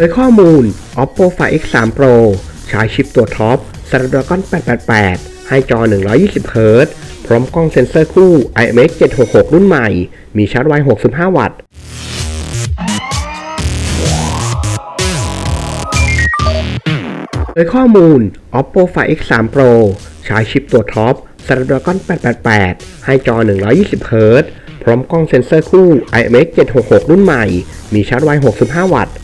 โดยข้อมูล Oppo Find X3 Pro ใช้ชิปตัวท็อป Snapdragon 888 ให้จอ 120 Hz พร้อมกล้องเซ็นเซอร์คู่ IMX 766 รุ่นใหม่ มีชาร์จไว 65 วัตต์ โดยข้อมูล Oppo Find X3 Pro ใช้ชิปตัวท็อป Snapdragon 888 ให้จอ 120 Hz พร้อมกล้องเซ็นเซอร์คู่ IMX 766 รุ่นใหม่ มีชาร์จไว 65 วัตต์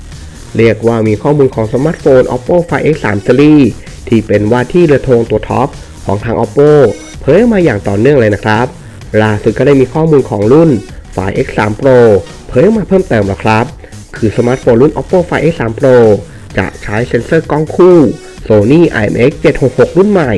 เรียกว่ามีข้อมูลของสมาร์ทโฟน Oppo Find X3 Series ที่เป็นว่าที่เรือธงตัวท็อปของทาง Oppo เผยมาอย่างต่อเนื่องเลยนะครับล่าสุดก็ได้มีข้อมูลของรุ่น Find X3 Pro เผยมาเพิ่มเติมแล้วครับ คือสมาร์ทโฟนรุ่น Oppo Find X3 Pro จะใช้เซ็นเซอร์กล้องคู่ Sony IMX 766 รุ่นใหม่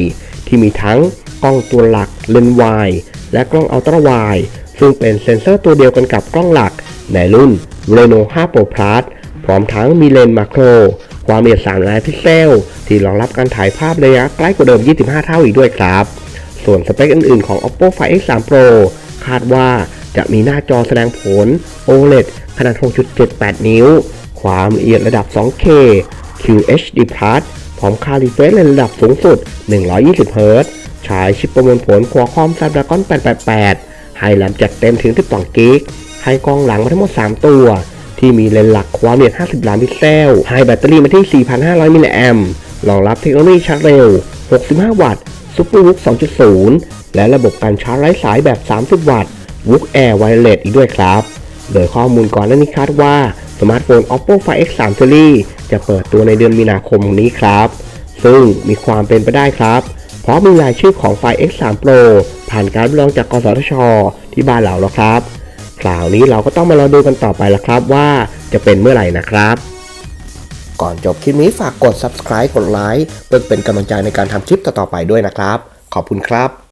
ที่มีทั้งกล้องตัวหลักเลนส์วายและกล้องอัลตร้าไวด์ซึ่งเป็นเซ็นเซอร์ตัวเดียวกันกับกล้องหลักในรุ่น Reno 5 Pro Plus พร้อมทั้งมีเลนส์มาโคร ความละเอียด3ล้านพิกเซล ที่รองรับการถ่ายภาพระยะใกล้กว่าเดิม 25 เท่าอีกด้วยครับ ส่วนสเปคอื่นๆของ Oppo Find X3 Pro คาดว่าจะมีหน้าจอแสดงผล OLED ขนาด 6.78 นิ้ว ความละเอียดระดับ 2K QHD Plus พร้อมค่ารีเฟรชในระดับสูงสุด 120 Hz ใช้ชิปประมวลผล Qualcomm Snapdragon 888 ให้แรมจัดเต็มถึง 12 กิก ให้กล้องหลังมาทั้งหมด 3 ตัว ที่มีเลนส์หลักความละเอียด 50 ล้านพิกเซล ให้แบตเตอรี่มาที่ 4,500 มิลลิแอมป์รองรับเทคโนโลยีชาร์จเร็ว 65 วัตต์ Super Wook 2.0 และระบบการชาร์จไร้สายแบบ 30 วัตต์ Wook Air Wireless อีกด้วยครับ โดยข้อมูลก่อนหน้านี้คาดว่าสมาร์ทโฟน Oppo Find X3 Series จะเปิดตัวในเดือนมีนาคมนี้ครับ ซึ่งมีความเป็นไปได้ครับ เพราะมีรายชื่อของ Find X3 Pro ผ่านการรับรองจากกสทช ที่บ้านเราแล้วครับ คราวนี้เราก็ต้องมารอดูกันต่อไปละครับว่าจะเป็นเมื่อไหร่นะครับ ก่อนจบคลิปนี้ฝากกด subscribe กดไลค์เพื่อเป็นกำลังใจในการทำคลิปต่อๆไปด้วยนะครับ ขอบคุณครับ